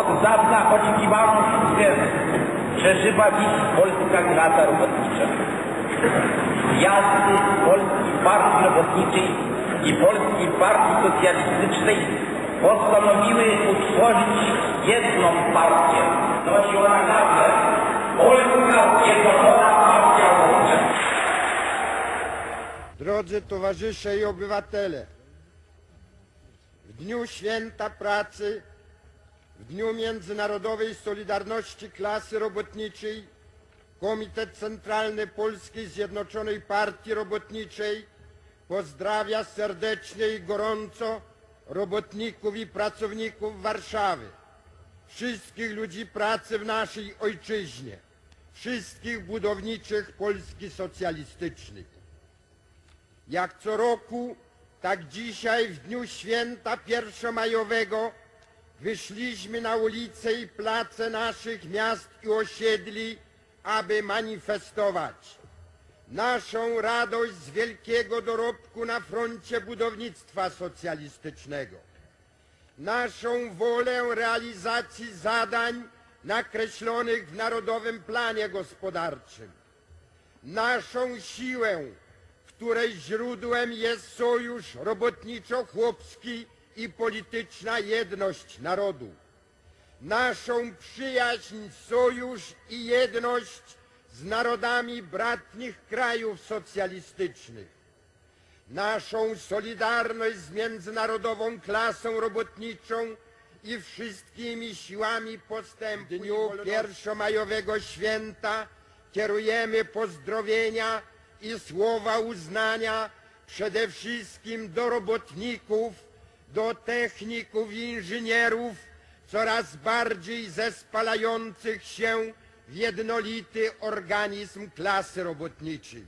od dawna oczekiwano się, przeżywa dziś polska klasa robotnicza. Jazdy Polskiej Partii Robotniczej i Polskiej Partii Socjalistycznej postanowiły utworzyć jedną partię. Nosi ona nazwę Polska Zjednoczona Partia Robotnicza. Drodzy towarzysze i obywatele, w dniu święta pracy, w dniu Międzynarodowej Solidarności Klasy Robotniczej, Komitet Centralny Polskiej Zjednoczonej Partii Robotniczej pozdrawia serdecznie i gorąco robotników i pracowników Warszawy, wszystkich ludzi pracy w naszej ojczyźnie, wszystkich budowniczych Polski socjalistycznej. Jak co roku, tak dzisiaj w dniu święta pierwszomajowego wyszliśmy na ulice i place naszych miast i osiedli, aby manifestować. Naszą radość z wielkiego dorobku na froncie budownictwa socjalistycznego, naszą wolę realizacji zadań nakreślonych w Narodowym Planie Gospodarczym, naszą siłę, której źródłem jest sojusz robotniczo-chłopski i polityczna jedność narodu. Naszą przyjaźń, sojusz i jedność z narodami bratnich krajów socjalistycznych. Naszą solidarność z międzynarodową klasą robotniczą i wszystkimi siłami postępu. W dniu pierwszomajowego święta kierujemy pozdrowienia i słowa uznania przede wszystkim do robotników, do techników i inżynierów coraz bardziej zespalających się w jednolity organizm klasy robotniczej.